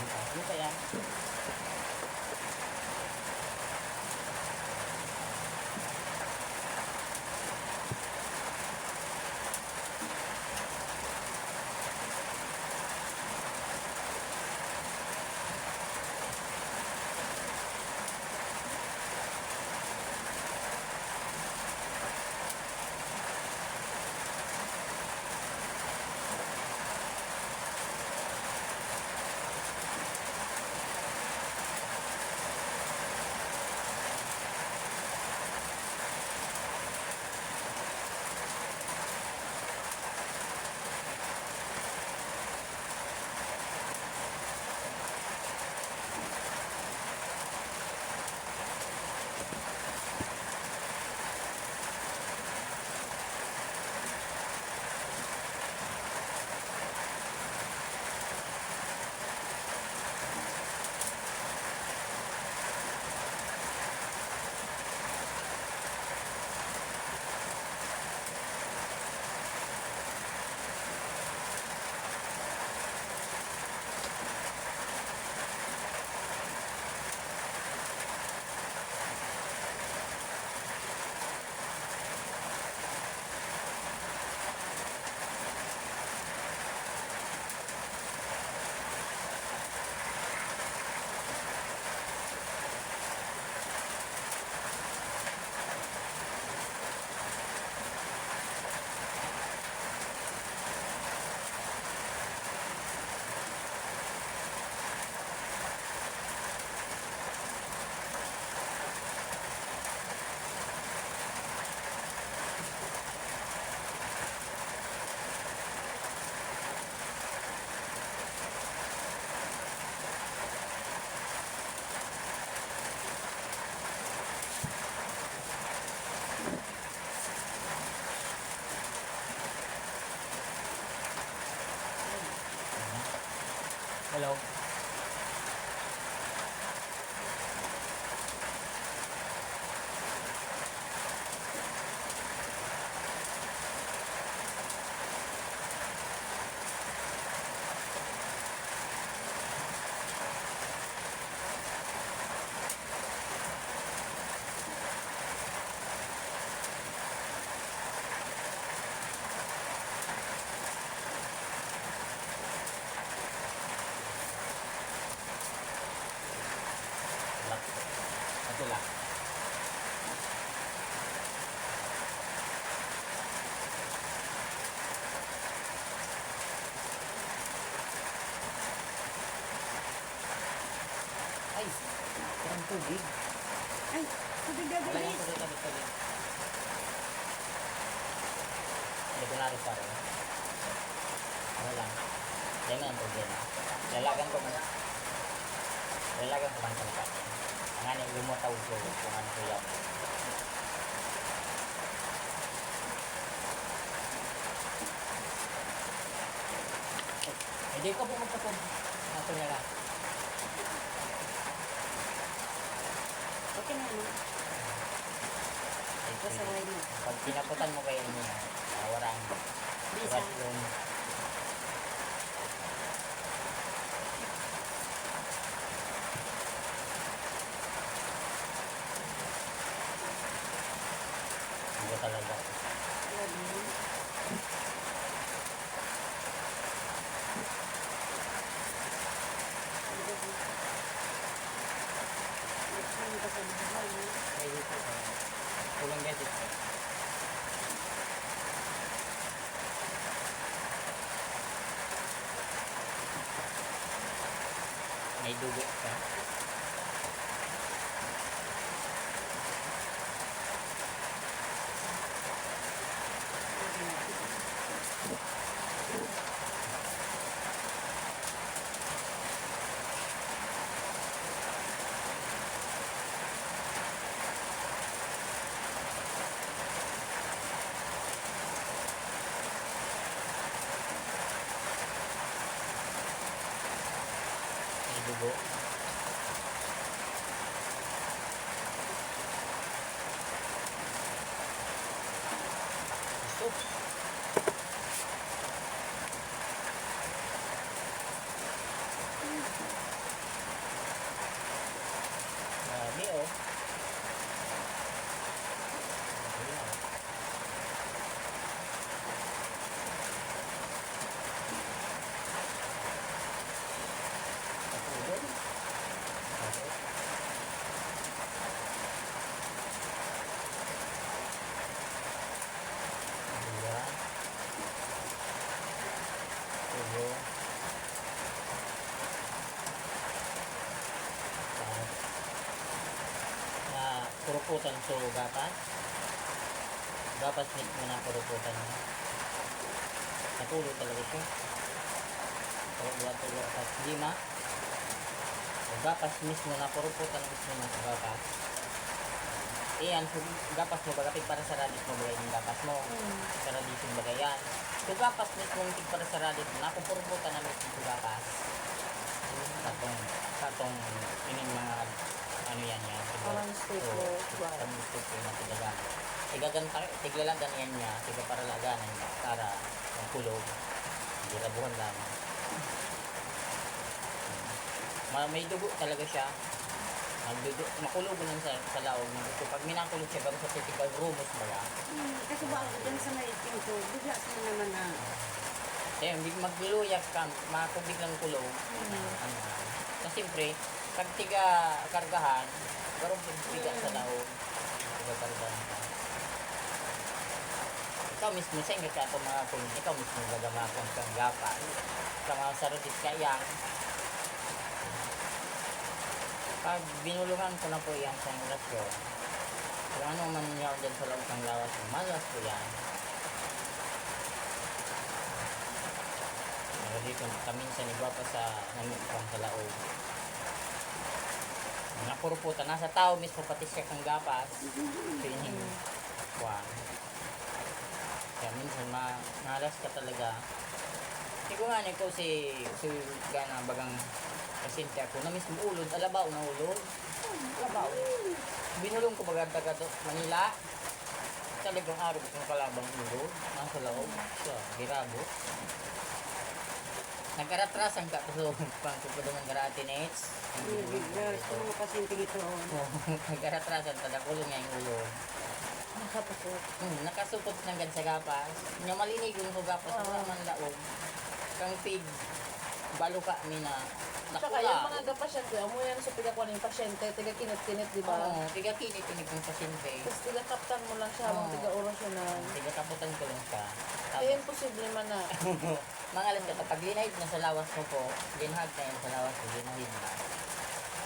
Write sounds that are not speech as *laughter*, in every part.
Ano pa tubig. Ay, tubig na Wala yung guys. tubig, tubig, tubig. Hindi ko narin pa rin. Ano lang. Diyan na yung tubig. Lalagan ko man. Lalagan ko man sa mukha. Ang ano, lumutaw ko kung ano ko yan. Hindi ko po magkapon. Nato na lang. Okay na Basta wala mo. Pag pinaputan mo kayo niya, warang Bisa. restroom. Puruputan so gapas. Gapas mismo na puruputan niya. Natulo talaga siya. So, tulo at lima. So, gapas mismo na puruputan mismo na sa gapas. Iyan, so, gapas mo bagapit para sa radit mo bagay yung gapas mo. Sa radit yung bagay yan. So, gapas mismo yung para sa radit mo. Napupuruputan na mismo sa gapas. Katong, katong, ining mga, ano yan yan. Parang o dry. Parang o na tigagan. Tigagan, tiglalagan yan niya, tiga para laganan niya, para ang kulog. Hindi rabuhan lang. Ma may dugo talaga siya. Nagdugo, makulog lang sa, sa laog ng gusto. Pag minakulog siya, gano'n sa typical rumos ba yan? Hmm, kasi ba ako dyan sa may pinto, bigla sila naman na, Kaya hindi magluluyag ka, makubig lang kulog. Na, ano, na siyempre, pag tiga kargahan, garong tiga sa laog. Tiga. Ikaw mismo, sa ingat ka mga kulog, ikaw mismo gagamakon kang gapas. Sa mga sarutis ka yang. Pag binulungan ko na po yan sa relasyon, kung ano man niya dyan sa loob ng lawas, malas po yan. Pero dito, kaminsan iba pa sa nangyipang sa laog. Napuruputan, nasa tao mismo pati siya kang gapas. Pining kuwan. Kaya minsan ma malas ka talaga. Hindi ko nga ko si si gana bagang pasyente ako na mismo ulod, alabaw na ulod. Alabaw. Binulong ko baga taga to, Manila. Talagang araw kong kalabang ulod. Nasa loob. Siya, girabo. Nagkaratrasan ka to *laughs* pang kukuduman garati nets. bigla, ito mo pasyente *laughs* ito. Nagkaratrasan tada kulong nga yung ulo. Nakapasok. Hmm, nakasupot ng gan sa gapas. Nya malinig yung ko gapas Oo. wala man laog. Kang pig balo ka mina. Tsaka yung mga gapasyente, amo yan sa pigakwan yung pasyente, tiga kinit-kinit, di ba? Oo, tiga kinit kinig ng pasyente. Tapos tiga kaptan mo lang siya habang Oo. tiga orasyonan. Tiga kaputan ko lang siya. Kaya imposible man na. *laughs* mga alam ka, pag linahid na sa lawas mo po, linhag na yan sa lawas mo, linahid na.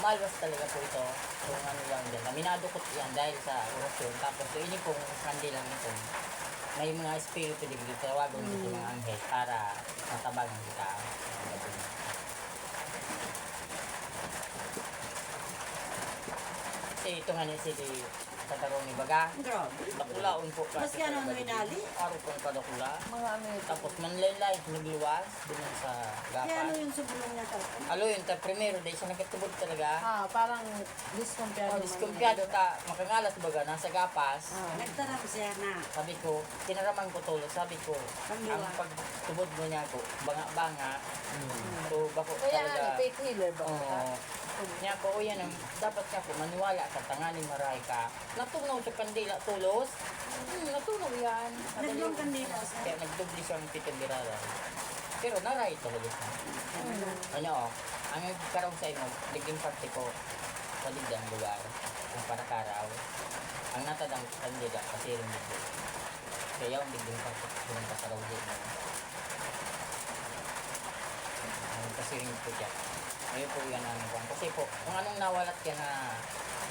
Malwas talaga po ito. Kung ano lang din. Aminado ko yan dahil sa orasyon. Tapos so, ini pong kandilang ito. May mga espiritu din dito. Tawagan dito mga anghel para matabagan kita. Kasi ito nga ni si sa tarong ni Baga. Grabe. Dakulaon po ka. Mas ka nang minali? Araw po ka dakula. Mga ano ito. Tapos manlaylay, nagluwas, dun sa Kaya ano yung subulong niya to? Alo yun, ta primero, dahil siya nagkatubod talaga. Ah, parang diskumpiyado. Oh, man diskumpiyado ta, makangalas baga, nasa gapas. Ah. Nagtarap siya na. Sabi ko, tinaraman ko tulo, sabi ko, Kamiwa. ang pagtubod mo niya ko, banga-banga. So, bako Kaya talaga. nga, faith healer ba? Oo. Niya ko, o yan, ang, dapat niya ko, maniwala ka, tangaling maray ka. Natunaw sa kandila, tulos. Hmm, natunaw yan. Nagdong kandila. Kaya nagdubli siyang pitong birara. Pero naray talaga siya. Ano, oh, ang nagkaroon sa imo, naging parte ko sa lidang lugar, kung para karaw. Ang natadang kandila, kasi rin dito. Kaya yung naging parte ko ng kasaraw din. Ang kasi rin po dyan. Ayun po yan ang kwan. Kasi po, kung anong nawalat yan na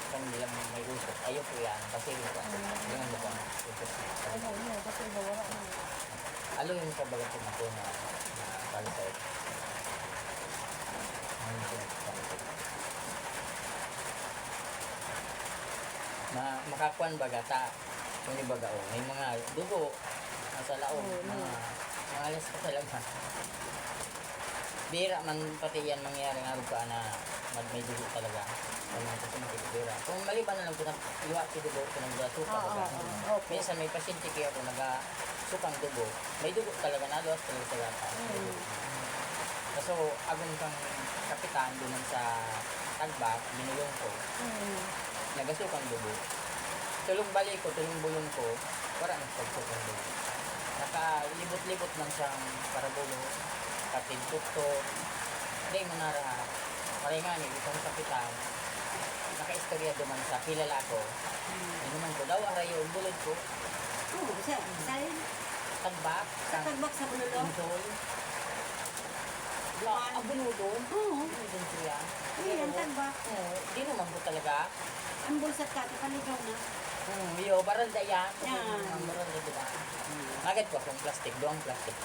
kandilang may usok, ayun po yan. Kasi rin po. Yun ang lupang usok. Ano, ano, kasi nawala na. Alo yung kabagat ko na po na kalsay. Ano yung pinagsasabi? Ma makakuan baga ta. Kung baga oh, may mga dugo nasa laog, Oo, mga mga alas ka talaga. Bira man pati yan mangyari nga ka na mag may dugo talaga. Kung mga pasyente bira. Kung maliban na lang kung iwa si dugo, kung nagsuka Ah, baga. ah, ah. Okay. Minsan may pasyente kaya ako naga sukang dugo. May dugo talaga na luwas talaga sa gata. Mm. So, agon kang kapitan doon sa tagbak, binulong ko. Mm. Nagasukang dugo. Tulong balik ko, tulong bulong ko, para ang pagsukang dugo. Nakalibot-libot man siyang parabulo, katintut ko. Hindi mo na rahat. Maray nga ni, itong kapitan, naka-istorya duman sa kilala ko. Inuman ko daw, arayo, ang bulod ko, Oo, siya. Sa tagbak, sa tagbak sa bululong. Unsol. Buwan. Ang binudon? Oo. Ang binudon yan. Ay, yan tagba. Oo, di naman po talaga. Ang bulsat ka, paligaw na. Hmm, yo, baranda yan. Yan. Ang baranda, di ba? Agad ko kung plastic, doang plastic.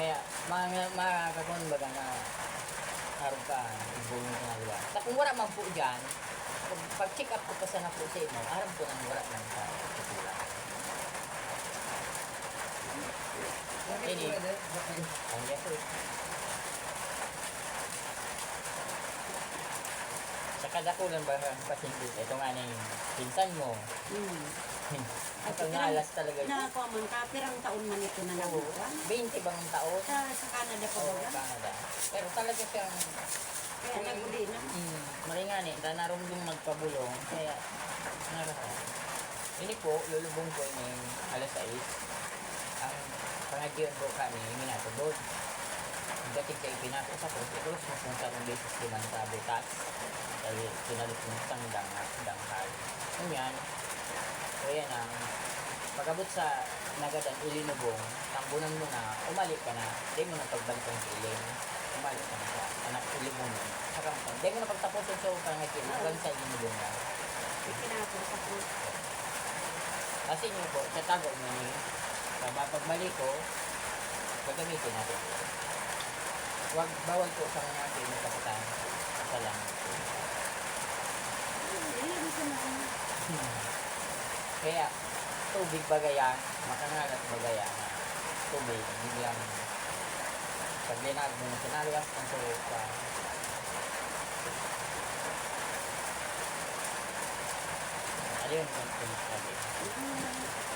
Kaya, mga mga kakon baga na harap ka, ibulong ka na, di ba? Sa kung wala man po dyan, pag, pag check up ko pa sa na po sa inyo, harap po nang wala lang sa kapila. Ini, ang yes. Sa kadakulan ba pasyente, ito nga na yung pinsan mo, Hmm. At ang alas talaga yun. Na ako man ka, pirang taon man ito na Oo. nabukan. 20 bang taon? Sa, sa Canada pa Oo, ba? Canada. Pero talaga siyang Kaya naguli na. mm, maringani, na narumdong magpabulong, kaya narasa. Ini po, lulubong ko ni alas 6. Ang pangagyon po kami, minatubod. Ang dating kay pinako sa po, ito, sumunta ng beses liman sa butas. Dahil pinalit yung isang dang, danghal. Kung yan, o yan ang pagabot sa nagadan ilinubong, tambunan mo na, umalik ka na, di mo na pagbantong ilim. Umalik ka na sa anak ilibong mo. Saka mo, di mo na pagtapusin sa pangakin, hanggang sa ilinubong na. Ikinapos ako. Kasi nyo po, sa tago mo ni, sa pagbalik ko, gagamitin natin. Huwag bawal po sa mga ating kapatan sa lang. Hindi, gusto na. *laughs* Kaya, tubig bagayan, makangalat bagayan tubig, biglang pag linag mo, sinaliwas ang tubig pa. Ayun, yung tubig.